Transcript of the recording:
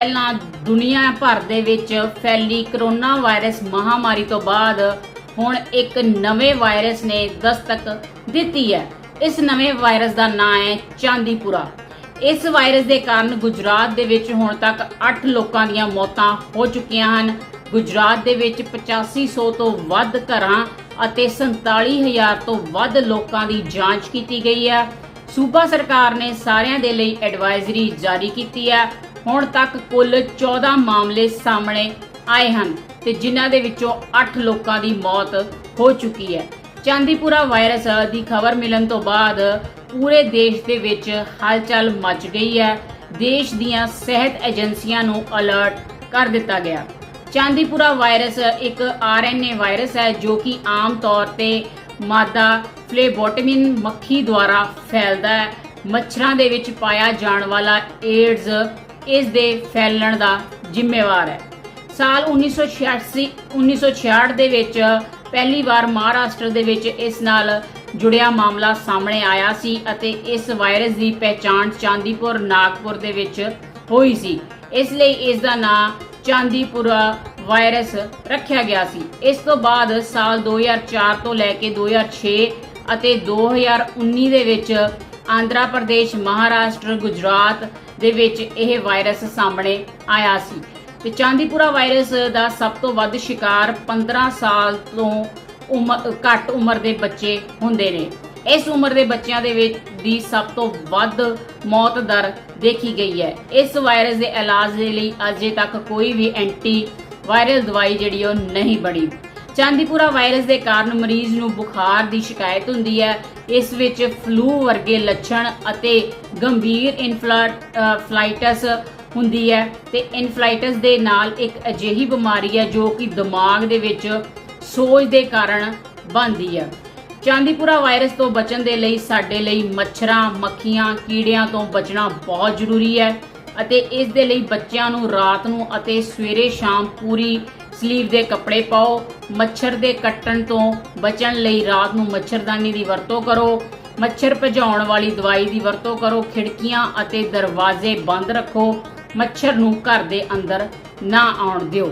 ਪਹਿਲਾਂ ਦੁਨੀਆ ਭਰ ਦੇ ਵਿੱਚ ਫੈਲੀ ਕਰੋਨਾ ਵਾਇਰਸ ਮਹਾਮਾਰੀ ਤੋਂ ਬਾਅਦ ਹੁਣ ਇੱਕ ਨਵੇਂ ਵਾਇਰਸ ਨੇ ਦਸਤਕ ਦਿੱਤੀ ਹੈ। ਇਸ ਨਵੇਂ ਵਾਇਰਸ ਦਾ ਨਾਮ ਹੈ ਚਾਂਦੀਪੁਰਾ। ਇਸ ਵਾਇਰਸ ਦੇ ਕਾਰਨ ਗੁਜਰਾਤ ਦੇ ਵਿੱਚ ਹੁਣ ਤੱਕ 8 ਲੋਕਾਂ ਦੀਆਂ ਮੌਤਾਂ ਹੋ ਚੁੱਕੀਆਂ ਹਨ। ਗੁਜਰਾਤ ਦੇ ਵਿੱਚ 8500 ਤੋਂ ਵੱਧ ਘਰਾਂ ਅਤੇ 47000 ਤੋਂ ਵੱਧ ਲੋਕਾਂ ਦੀ ਜਾਂਚ ਕੀਤੀ ਗਈ ਹੈ। ਸੂਬਾ ਸਰਕਾਰ ਨੇ ਸਾਰਿਆਂ ਦੇ ਲਈ ਐਡਵਾਈਜ਼ਰੀ ਜਾਰੀ ਕੀਤੀ ਹੈ। ਹੁਣ ਤੱਕ ਕੁੱਲ 14 ਮਾਮਲੇ ਸਾਹਮਣੇ ਆਏ ਹਨ ਤੇ ਜਿਨ੍ਹਾਂ ਦੇ ਵਿੱਚੋਂ 8 ਲੋਕਾਂ ਦੀ ਮੌਤ ਹੋ ਚੁੱਕੀ ਹੈ। ਚਾਂਦੀਪੁਰਾ ਵਾਇਰਸ ਦੀ ਖਬਰ ਮਿਲਣ ਤੋਂ ਬਾਅਦ ਪੂਰੇ ਦੇਸ਼ ਦੇ ਵਿੱਚ ਹਲਚਲ ਮਚ ਗਈ ਹੈ। ਦੇਸ਼ ਦੀਆਂ ਸਿਹਤ ਏਜੰਸੀਆਂ ਨੂੰ ਅਲਰਟ ਕਰ ਦਿੱਤਾ ਗਿਆ। ਚਾਂਦੀਪੁਰਾ ਵਾਇਰਸ ਇੱਕ ਆਰਐਨਏ ਵਾਇਰਸ ਹੈ ਜੋ ਕਿ ਆਮ ਤੌਰ ਤੇ ਮਾਦਾ ਫਲੇਬੋਟਮਿਨ ਮੱਖੀ ਦੁਆਰਾ ਫੈਲਦਾ ਹੈ। ਮੱਛਰਾਂ ਦੇ ਵਿੱਚ ਪਾਇਆ ਜਾਣ ਵਾਲਾ ਏਡਜ਼ ਇਸ ਦੇ ਫੈਲਣ ਦਾ ਜ਼ਿੰਮੇਵਾਰ ਹੈ। ਸਾਲ 1986 1966 ਦੇ ਵਿੱਚ ਪਹਿਲੀ ਵਾਰ ਮਹਾਰਾਸ਼ਟਰ ਦੇ ਵਿੱਚ ਇਸ ਨਾਲ ਜੁੜਿਆ ਮਾਮਲਾ ਸਾਹਮਣੇ ਆਇਆ ਸੀ ਅਤੇ ਇਸ ਵਾਇਰਸ ਦੀ ਪਹਿਚਾਣ ਚਾਂਦੀਪੁਰ, ਨਾਗਪੁਰ ਦੇ ਵਿੱਚ ਹੋਈ ਸੀ। ਇਸ ਲਈ ਇਸ ਦਾ ਨਾਮ ਚਾਂਦੀਪੁਰਾ ਵਾਇਰਸ ਰੱਖਿਆ ਗਿਆ ਸੀ। ਇਸ ਤੋਂ ਬਾਅਦ ਸਾਲ 2004 ਤੋਂ ਲੈ ਕੇ 2006 ਅਤੇ 2019 ਦੇ ਵਿੱਚ ਆਂਧਰਾ ਪ੍ਰਦੇਸ਼, ਮਹਾਰਾਸ਼ਟਰ, ਗੁਜਰਾਤ ਦੇ ਵਿੱਚ ਇਹ ਵਾਇਰਸ ਸਾਹਮਣੇ ਆਇਆ ਸੀ। ਤੇ ਚਾਂਦੀਪੁਰਾ ਵਾਇਰਸ ਦਾ ਸਭ ਤੋਂ ਵੱਧ ਸ਼ਿਕਾਰ 15 ਸਾਲ ਤੋਂ ਉਮਰ, ਘੱਟ ਉਮਰ ਦੇ ਬੱਚੇ ਹੁੰਦੇ ਨੇ। ਇਸ ਉਮਰ ਦੇ ਬੱਚਿਆਂ ਦੇ ਵਿੱਚ ਦੀ ਸਭ ਤੋਂ ਵੱਧ ਮੌਤ ਦਰ ਦੇਖੀ ਗਈ ਹੈ। ਇਸ ਵਾਇਰਸ ਦੇ ਇਲਾਜ ਦੇ ਲਈ ਅਜੇ ਤੱਕ ਕੋਈ ਵੀ ਐਂਟੀ ਵਾਇਰਲ ਦਵਾਈ ਜਿਹੜੀ ਉਹ ਨਹੀਂ ਬਣੀ। ਚਾਂਦੀਪੁਰਾ ਵਾਇਰਸ ਦੇ ਕਾਰਨ ਮਰੀਜ਼ ਨੂੰ ਬੁਖਾਰ ਦੀ ਸ਼ਿਕਾਇਤ ਹੁੰਦੀ ਹੈ। ਇਸ ਵਿੱਚ ਫਲੂ ਵਰਗੇ ਲੱਛਣ ਅਤੇ ਗੰਭੀਰ ਇਨਫਲਾਈਟਸ ਹੁੰਦੀ ਹੈ ਤੇ ਇਨਫਲਾਈਟਸ ਦੇ ਨਾਲ ਇੱਕ ਅਜਿਹੀ ਬਿਮਾਰੀ ਹੈ ਜੋ ਕਿ ਦਿਮਾਗ ਦੇ ਵਿੱਚ ਸੋਜ ਦੇ ਕਾਰਨ ਬਣਦੀ ਹੈ। ਚਾਂਦੀਪੁਰਾ ਵਾਇਰਸ ਤੋਂ ਬਚਣ ਦੇ ਲਈ ਸਾਡੇ ਲਈ ਮੱਛਰਾਂ, ਮੱਖੀਆਂ, ਕੀੜਿਆਂ ਤੋਂ ਬਚਣਾ ਬਹੁਤ ਜ਼ਰੂਰੀ ਹੈ ਅਤੇ ਇਸ ਦੇ ਲਈ ਬੱਚਿਆਂ ਨੂੰ ਰਾਤ ਨੂੰ ਅਤੇ ਸਵੇਰੇ ਸ਼ਾਮ ਪੂਰੀ ਸਲੀਵ ਦੇ ਕੱਪੜੇ ਪਾਓ, ਮੱਛਰ ਦੇ ਕੱਟਣ ਤੋਂ ਬਚਣ ਲਈ ਰਾਤ ਨੂੰ ਮੱਛਰਦਾਨੀ ਦੀ ਵਰਤੋਂ ਕਰੋ, ਮੱਛਰ ਭਜਾਉਣ ਵਾਲੀ ਦਵਾਈ ਦੀ ਵਰਤੋਂ ਕਰੋ, ਖਿੜਕੀਆਂ ਅਤੇ ਦਰਵਾਜ਼ੇ ਬੰਦ ਰੱਖੋ, ਮੱਛਰ ਨੂੰ ਘਰ ਦੇ ਅੰਦਰ ਨਾ ਆਉਣ ਦਿਓ।